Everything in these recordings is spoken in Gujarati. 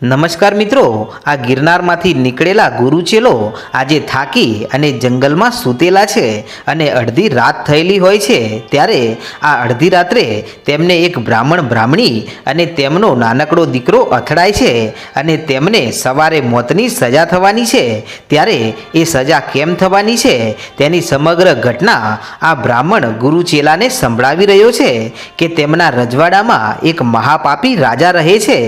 નમસ્કાર મિત્રો, આ ગિરનારમાંથી નીકળેલા ગુરુચેલો આજે થાકી અને જંગલમાં સૂતેલા છે અને અડધી રાત થયેલી હોય છે ત્યારે આ અડધી રાત્રે તેમને એક બ્રાહ્મણ બ્રાહ્મણી અને તેમનો નાનકડો દીકરો અથડાય છે અને તેમને સવારે મોતની સજા થવાની છે. ત્યારે એ સજા કેમ થવાની છે તેની સમગ્ર ઘટના આ બ્રાહ્મણ ગુરુચેલાને સંભળાવી રહ્યો છે કે તેમના રજવાડામાં એક મહાપાપી રાજા રહે છે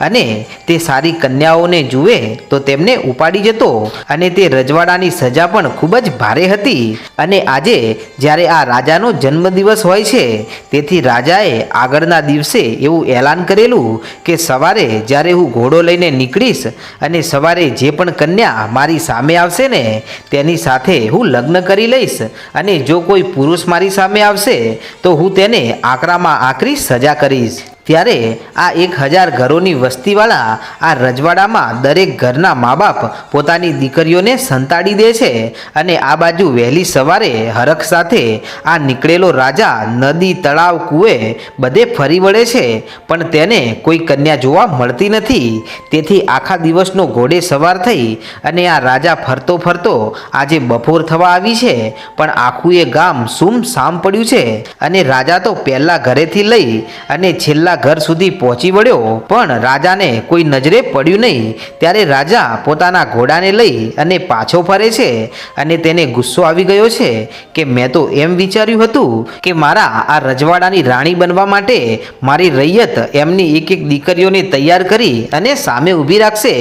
અને તે સારી કન્યાઓને જુએ તો તેમને ઉપાડી જતો અને તે રજવાડાની સજા પણ ખૂબ જ ભારે હતી. અને આજે જ્યારે આ રાજાનો જન્મદિવસ હોય છે, તેથી રાજાએ આગળના દિવસે એવું એલાન કરેલું કે સવારે જ્યારે હું ઘોડો લઈને નીકળીશ અને સવારે જે પણ કન્યા મારી સામે આવશે ને, તેની સાથે હું લગ્ન કરી લઈશ અને જો કોઈ પુરુષ મારી સામે આવશે, તો હું તેને આકરામાં આકરી સજા કરીશ. ત્યારે આ એક હજાર ઘરોની વસ્તીવાળા આ રજવાડામાં દરેક ઘરના મા બાપ પોતાની દીકરીઓને સંતાડી દે છે અને આ બાજુ વહેલી સવારે હરખ સાથે આ નીકળેલો રાજા નદી તળાવ કૂએ બધે ફરી વળે છે, પણ તેને કોઈ કન્યા જોવા મળતી નથી. તેથી આખા દિવસનો ઘોડે સવાર થઈ અને આ રાજા ફરતો ફરતો આજે બપોર થવા આવી છે, પણ આખું એ ગામ સુમ સામ પડ્યું છે અને રાજા તો પહેલાં ઘરેથી લઈ અને છેલ્લા ઘર સુધી પહોંચી વળ્યો, પણ રાજાને કોઈ નજરે પડ્યું નહીં. ત્યારે રાજા પોતાના ઘોડાને લઈ અને પાછો ફરે છે અને તેને ગુસ્સો આવી ગયો છે કે મેં તો એમ વિચાર્યું હતું કે મારા આ રજવાડાની રાણી બનવા માટે મારી રૈયત એમની એક એક દીકરીઓને તૈયાર કરી અને સામે ઊભી રાખશે.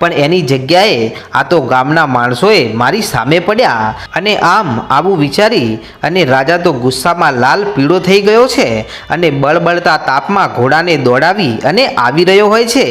પણ એની જગ્યાએ આ તો ગામના માણસોએ મારી સામે પડ્યા અને આમ આવું વિચારી અને રાજા તો ગુસ્સામાં લાલ પીળો થઈ ગયો છે અને બળબળતા તાપમાં ઘોડાને દોડાવી અને આવી રહ્યો હોય છે,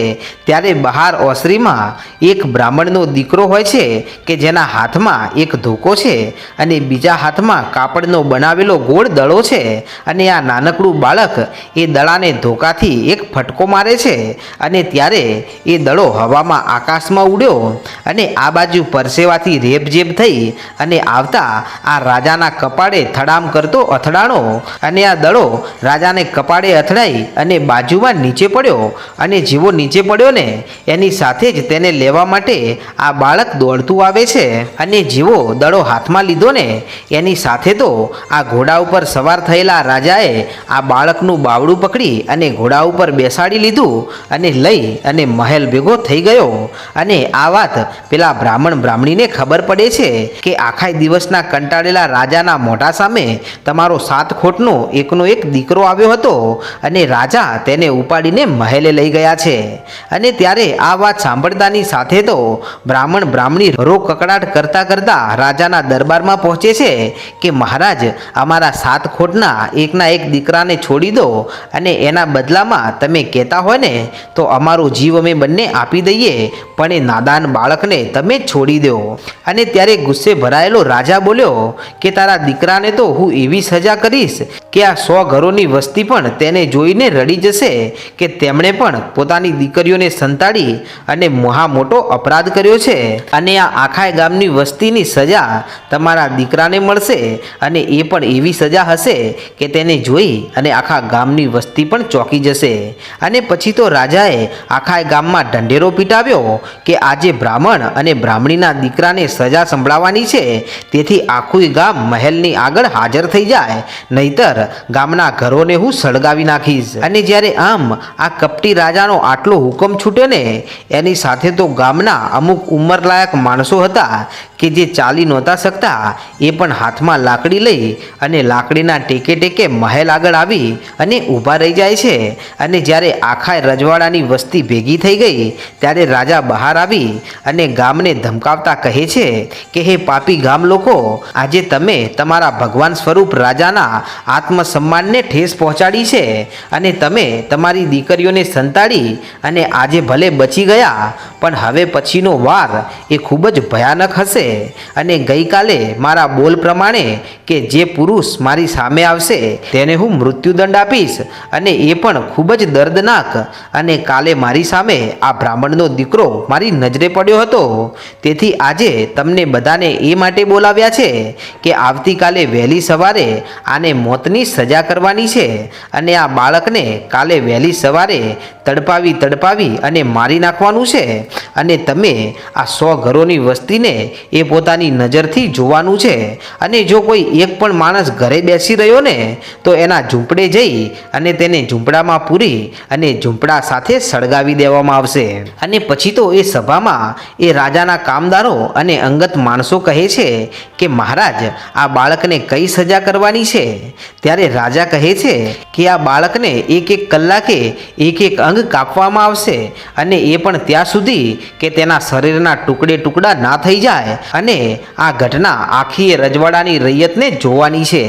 ત્યારે બહાર ઓસરીમાં એક બ્રાહ્મણનો દીકરો હોય છે કે જેના હાથમાં એક ધોકો છે અને બીજા હાથમાં કાપડનો બનાવેલો ગોળ દડો છે અને આ નાનકડું બાળક એ દડાને ધોકાથી એક ફટકો મારે છે અને ત્યારે એ દડો હવામાં આકાશમાં ઉડ્યો અને આ બાજુ પરસેવાથી રેબઝેબ થઈ અને આવતા આ રાજાના કપાળે થડામ કરતો અથડાણો અને આ દડો રાજાને કપાળે અથડાઈ અને બાજુમાં નીચે પડ્યો અને જેવો નીચે પડ્યો ને, એની સાથે જ તેને લેવા માટે આ બાળક દોડતું આવે છે. અને જેવો દડો હાથમાં લીધો ને, એની સાથે તો આ ઘોડા ઉપર સવાર થયેલા રાજાએ આ બાળકનું બાવડું પકડી અને ઘોડા ઉપર બેસાડી લીધું અને લઈ અને મહેલ ભેગો થઈ ગયો. અને આ વાત પેલા બ્રાહ્મણ બ્રાહ્મણીને ખબર પડે છે કે આખા દિવસના કંટાળેલા રાજાના મોઢા સામે તમારો સાત ખોટનો એકનો એક દીકરો આવ્યો હતો. અને રાજા તેને ઉપાડીને મહેલે લઈ ગયા છે. અને ત્યારે આ વાત સાંભળતાની સાથે તો બ્રાહ્મણ બ્રાહ્મણી રો કકડાટ કરતા કરતા રાજાના દરબારમાં પહોંચે છે કે, મહારાજ, અમારા સાત ખોટના એકના એક દીકરાને છોડી દો અને એના બદલામાં તમે કહેતા હોય ને, તો અમારો જીવ અમે બંને આપી દઈએ, પણ એ નાદાન બાળકને તમે છોડી દો. અને ત્યારે ગુસ્સે ભરાયેલો રાજા બોલ્યો, કે તારા દીકરાને તો હું એવી સજા કરીશ કે આ સો ઘરોની વસ્તી પણ તેને જોઈને રડી જશે કે તેમણે પણ પોતાની દીકરીઓને સંતાડી અને મહા મોટો અપરાધ કર્યો છે. અને આ આખા ગામની વસ્તીની સજા તમારા દીકરાને મળશે અને એ પણ એવી સજા હશે કે તેને જોઈ અને આખા ગામની વસ્તી પણ ચોંકી જશે. અને પછી તો રાજાએ આખા ગામમાં ઢંઢેરો પીટાવ્યો કે આજે બ્રાહ્મણ અને બ્રાહ્મણીના દીકરાને સજા સંભળાવવાની છે. તેથી આખું ગામ મહેલની આગળ હાજર થઈ જાય. નહીતર ગામના ઘરોને હું સળગાવી નાખીશ. અને જ્યારે આમ આ કપટી રાજાનો આટલો હુકમ છૂટ્યો ને, એની સાથે તો ગામના અમુક ઉંમરલાયક માણસો હતા કે જે ચાલી નહોતા શકતા, એ પણ હાથમાં લાકડી લઈ અને લાકડીના ટેકે ટેકે મહેલ આગળ આવી અને ઊભા રહી જાય છે. અને જ્યારે આખા રજવાડાની વસ્તી ભેગી થઈ ગઈ, ત્યારે રાજા બહાર આવી અને ગામને ધમકાવતા કહે છે કે, હે પાપી ગામ લોકો, આજે તમે તમારા ભગવાન સ્વરૂપ રાજાના આત્મસન્માનને ઠેસ પહોંચાડી છે અને તમે તમારી દીકરીઓને સંતાડી અને આજે ભલે બચી ગયા, પણ હવે પછીનો વાર એ ખૂબ જ ભયાનક હશે. અને ગઈકાલે મારા બોલ પ્રમાણે કે જે પુરુષ મારી સામે આવશે, તેને હું મૃત્યુદંડ આપીશ અને એ પણ ખૂબ જ દર્દનાક. અને કાલે મારી સામે આ બ્રાહ્મણનો દીકરો મારી નજરે પડ્યો હતો. તેથી આજે તમને બધાને એ માટે બોલાવ્યા છે કે આવતીકાલે વહેલી સવારે આને મોતની સજા કરવાની છે. અને આ બાળકને કાલે વહેલી સવારે તડપાવી તડપાવી અને મારી નાખવાનું છે? અને તમે આ સો ઘરોની વસ્તીને એ પોતાની નજરથી જોવાનું છે. અને જો કોઈ એક પણ માણસ ઘરે બેસી રહ્યો ને, તો એના ઝૂંપડે જઈ અને તેને ઝૂંપડામાં પૂરી અને ઝૂંપડા સાથે સળગાવી દેવામાં આવશે. અને પછી તો એ સભામાં એ રાજાના કામદારો અને અંગત માણસો કહે છે કે, મહારાજ, આ બાળકને કઈ સજા કરવાની છે? ત્યારે રાજા કહે છે કે, આ બાળકને એક એક કલાકે એક એક અંગ કાપવામાં આવશે અને એ પણ ત્યાં સુધી કે તેના શરીરના ટુકડે ટુકડા ના થઈ જાય અને આ ઘટના આખી રજવાડાની રૈયતને જોવાની છે.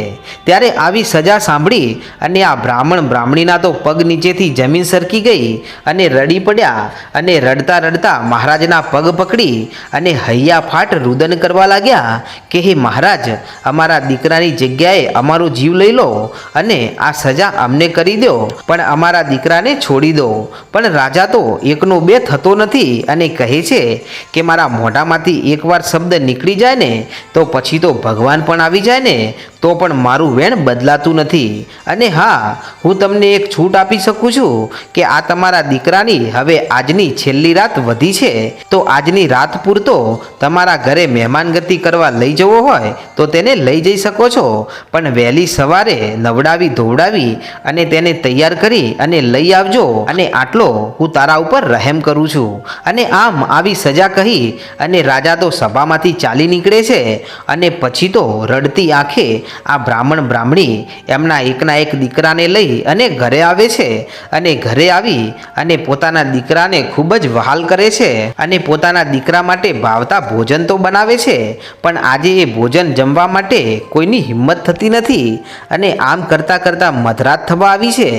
ત્યારે આવી સજા સાંભળી અને આ બ્રાહ્મણ બ્રાહ્મણીના તો પગ નીચેથી જમીન સરકી ગઈ અને રડી પડ્યા અને રડતા રડતા મહારાજના પગ પકડી અને હૈયા ફાટ રુદન કરવા લાગ્યા કે, હે મહારાજ, અમારા દીકરાની જગ્યાએ અમારો જીવ લઈ લો અને આ સજા અમને કરી દો, પણ અમારા દીકરાને છોડી દો. પણ રાજા તો એકનો બે થતો નથી અને કહે છે કે મારા મોઢામાંથી એકવાર શબ્દ નીકળી જાય ને, તો પછી તો ભગવાન પણ આવી જાય ને, તો પણ મારું વેણ બદલાતું નથી. અને હા, હું તમને એક છૂટ આપી શકું છું કે આ તમારા દીકરાની હવે આજની છેલ્લી રાત વધી છે. તો આજની રાત પૂરતો તમારા ઘરે મહેમાનગતિ કરવા લઈ જવો હોય, તો તેને લઈ જઈ શકો છો. પણ વહેલી સવારે નવડાવી ધોવડાવી અને તેને તૈયાર કરી અને લઈ આવજો. અને આટલો હું તારા ઉપર રહેમ કરું છું. અને આમ આવી સજા કહી અને રાજા તો સભામાંથી ચાલી નીકળે છે અને પછી તો રડતી આંખે આ બ્રાહ્મણ બ્રાહ્મણી એમના એકના એક દીકરાને લઈ અને ઘરે આવે છે અને ઘરે આવી અને પોતાના દીકરાને ખૂબ જ વહાલ કરે છે અને પોતાના દીકરા માટે ભાવતા ભોજન તો બનાવે છે, પણ આજે એ ભોજન જમવા માટે કોઈની હિંમત થતી નથી અને આમ કરતાં કરતાં મધરાત થવા આવી છે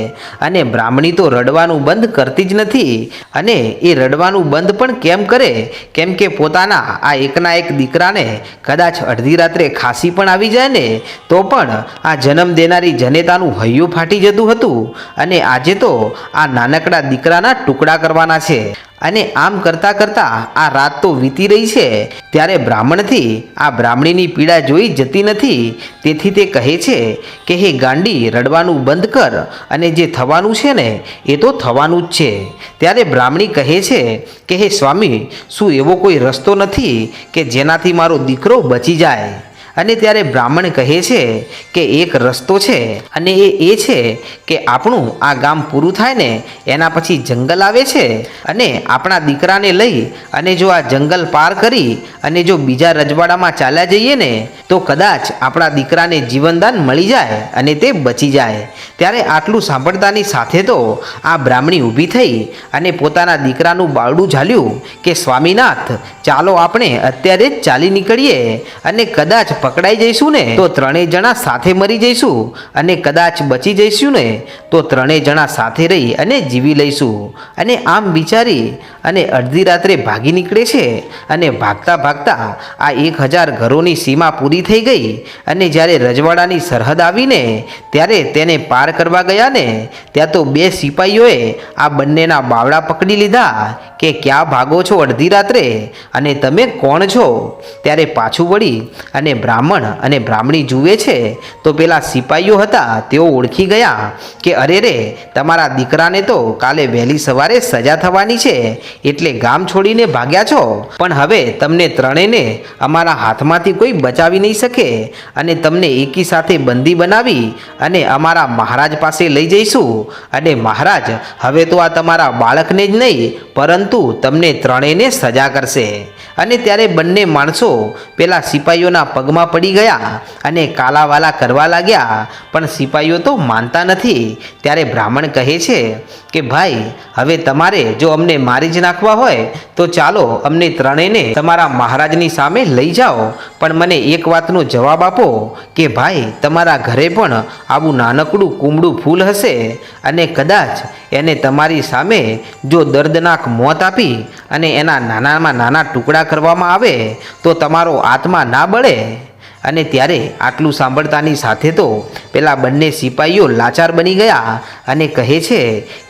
અને બ્રાહ્મણી તો રડવાનું બંધ કરતી જ નથી અને એ રડવાનું બંધ પણ કેમ કરે? કેમ કે પોતાના આ એકના એક દીકરાને કદાચ અડધી રાત્રે ખાંસી પણ આવી જાય ને, તો પણ આ જન્મ દેનારી જનેતાનું હૈયું ફાટી જતું હતું અને આજે તો આ નાનકડા દીકરાના ટુકડા કરવાના છે. અને આમ કરતાં કરતાં આ રાત તો વીતી રહી છે. ત્યારે બ્રાહ્મણથી આ બ્રાહ્મણીની પીડા જોઈ જતી નથી. તેથી તે કહે છે કે, હે ગાંડી, રડવાનું બંધ કર અને જે થવાનું છે ને, એ તો થવાનું જ છે. ત્યારે બ્રાહ્મણી કહે છે કે, હે સ્વામી, શું એવો કોઈ રસ્તો નથી કે જેનાથી મારો દીકરો બચી જાય? અને ત્યારે બ્રાહ્મણ કહે છે કે એક રસ્તો છે અને એ એ છે કે આપણું આ ગામ પૂરું થાય ને એના પછી જંગલ આવે છે અને આપણા દીકરાને લઈ અને જો આ જંગલ પાર કરી અને જો બીજા રજવાડામાં ચાલ્યા જઈએ ને, તો કદાચ આપણા દીકરાને જીવનદાન મળી જાય અને તે બચી જાય. ત્યારે આટલું સાંભળતાની સાથે તો આ બ્રાહ્મણી ઊભી થઈ અને પોતાના દીકરાનું બાળડું ઝાલ્યું કે, સ્વામીનાથ, ચાલો આપણે અત્યારે જ ચાલી નીકળીએ અને કદાચ પકડાઈ જઈશું ને, તો ત્રણેય જણા સાથે મરી જઈશું અને કદાચ બચી જઈશું ને, તો ત્રણેય જણા સાથે રહી અને જીવી લઈશું. અને આમ વિચારી અને અડધી રાત્રે ભાગી નીકળે છે અને ભાગતા ભાગતા આ એક હજાર ઘરોની સીમા પૂરી થઈ ગઈ અને જ્યારે રજવાડાની સરહદ આવીને ત્યારે તેને પાર કરવા ગયા ને, ત્યાં તો બે સિપાહીઓએ આ બંનેના બાવડા પકડી લીધા. કે ક્યાં ભાગો છો અડધી રાત્રે? અને તમે કોણ છો? ત્યારે પાછું વળી અને બ્રાહ્મણ અને બ્રાહ્મણી જુએ છે. તો પેલા સિપાહીઓ હતા, તેઓ ઓળખી ગયા કે, અરે રે, તમારા દીકરાને તો કાલે વહેલી સવારે સજા થવાની છે, એટલે ગામ છોડીને ભાગ્યા છો. પણ હવે તમને ત્રણેયને અમારા હાથમાંથી કોઈ બચાવી નહીં શકે. અને તમને એકી સાથે બંદી બનાવી અને અમારા મહારાજ પાસે લઈ જઈશું. અને મહારાજ, હવે તો આ તમારા બાળકને જ નહીં, પરંતુ તમને ત્રણેયને સજા કરશે. અને ત્યારે બંને માણસો પેલા સિપાહીઓના પગમાં પડી ગયા અને કાલાવાલા કરવા લાગ્યા. પણ સિપાહીઓ તો માનતા નથી. ત્યારે બ્રાહ્મણ કહે છે કે, ભાઈ, હવે તમારે જો અમને મારી જ નાખવા હોય, તો ચાલો અમને ત્રણેયને તમારા મહારાજની સામે લઈ જાઓ. પણ મને એક વાતનો જવાબ આપો કે, ભાઈ, તમારા ઘરે પણ આવું નાનકડું કુમળું ફૂલ હશે અને કદાચ એને તમારી સામે જો દર્દનાક મોત આપી અને એના નાનામાં નાના ટુકડા કરવામાં આવે તો તમારો આત્મા ના બળે અને ત્યારે આટલું સાંભળતાની સાથે તો પેલા બંને સિપાહીઓ લાચાર બની ગયા અને કહે છે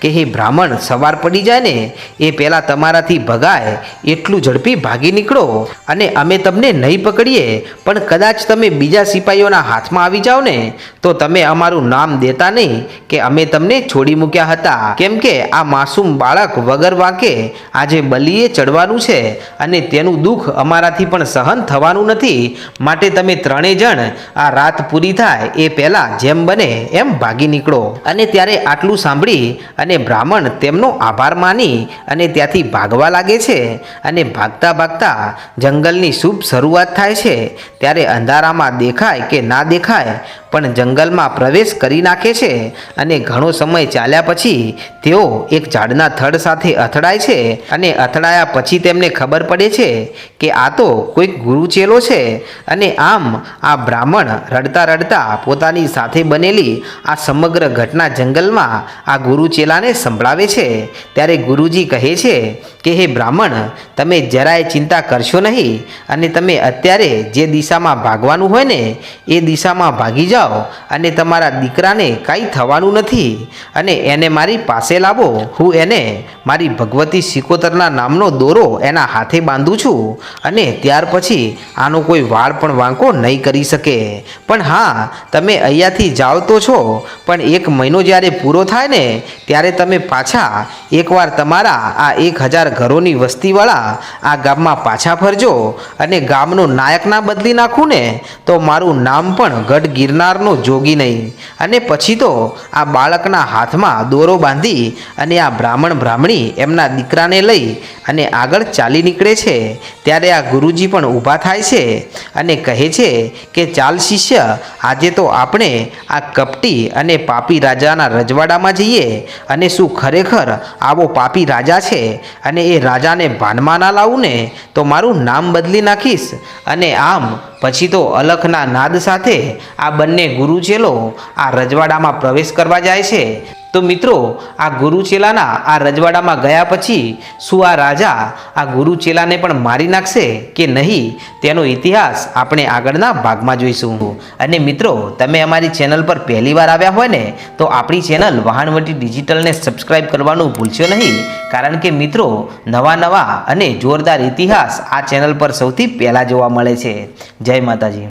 કે, હે બ્રાહ્મણ, સવાર પડી જાય ને, એ પહેલાં તમારાથી ભગાય, એટલું ઝડપી ભાગી નીકળો અને અમે તમને નહીં પકડીએ, પણ કદાચ તમે બીજા સિપાહીઓના હાથમાં આવી જાઓ ને, તો તમે અમારું નામ દેતા નહીં કે અમે તમને છોડી મૂક્યા હતા. કેમ કે આ માસૂમ બાળક વગર વાંકે આજે બલીએ ચડવાનું છે અને તેનું દુઃખ અમારાથી પણ સહન થવાનું નથી. માટે તમે ત્રણેય જણ આ રાત પૂરી થાય એ પહેલાં જેમ બને એમ ભાગી નીકળો. અને ત્યારે આટલું સાંભળી અને બ્રાહ્મણ તેમનો આભાર માની અને ત્યાંથી ભાગવા લાગે છે અને ભાગતા ભાગતા જંગલની શુભ શરૂઆત થાય છે. ત્યારે અંધારામાં દેખાય કે ના દેખાય પણ જંગલમાં પ્રવેશ કરી નાખે છે અને ઘણો સમય ચાલ્યા પછી તેઓ એક ઝાડના થડ સાથે અથડાય છે અને અથડાયા પછી તેમને ખબર પડે છે કે આ તો કોઈક ગુરુચેલો છે અને આમ આ બ્રાહ્મણ રડતા રડતા પોતાની સાથે બનેલી આ સમગ્ર ઘટના જંગલમાં આ ગુરુચેલાને સંભળાવે છે. ત્યારે ગુરુજી કહે છે કે, હે બ્રાહ્મણ, તમે જરાય ચિંતા કરશો નહીં અને તમે અત્યારે જે દિશામાં ભાગવાનું હોય ને, એ દિશામાં ભાગી જાઓ અને તમારા દીકરાને કાંઈ થવાનું નથી અને એને મારી પાસે લાવો. હું એને મારી ભગવતી સિકોતરના નામનો દોરો એના હાથે બાંધું છું અને ત્યાર પછી આનો કોઈ વાળ પણ વાંકો નહીં કરી શકે. પણ હા, તમે અહીંયાથી જાઓ તો છો. પણ એક મહિનો જ્યારે પૂરો થાય ને, ત્યારે તમે પાછા એકવાર તમારા આ એક હજાર ઘરોની વસ્તીવાળા આ ગામમાં પાછા ફરજો અને ગામનો નાયક ના બદલી નાખું ને તો મારું નામ પણ ગઢ ગિરનારનો જોગી નહીં. અને પછી તો આ બાળકના હાથમાં દોરો બાંધી અને આ બ્રાહ્મણ બ્રાહ્મણી એમના દીકરાને લઈ અને આગળ ચાલી નીકળે છે. ત્યારે આ ગુરુજી પણ ઊભા થાય છે અને કહે છે કે, ચાલ શિષ્ય, આજે તો આપણે આ કપટી અને પાપી રાજાના રજવાડામાં જઈએ અને શું ખરેખર આવો પાપી રાજા છે અને એ રાજાને ભાનમાં ના લાવું ને તો મારું નામ બદલી નાખીશ. અને આમ પછી તો અલખના નાદ સાથે આ બંને ગુરુચેલો આ રજવાડામાં પ્રવેશ કરવા જાય છે. તો મિત્રો, આ ગુરુચેલાના આ રજવાડામાં ગયા પછી શું આ રાજા આ ગુરુચેલાને પણ મારી નાખશે કે નહીં, તેનો ઇતિહાસ આપણે આગળના ભાગમાં જોઈશું. અને મિત્રો, તમે અમારી ચેનલ પર પહેલી વાર આવ્યા હોય ને, તો આપણી ચેનલ વહાણવટી ડિજિટલને સબસ્ક્રાઇબ કરવાનું ભૂલશો નહીં, કારણ કે મિત્રો, નવા નવા અને જોરદાર ઇતિહાસ આ ચેનલ પર સૌથી પહેલાં જોવા મળે છે. જય માતાજી.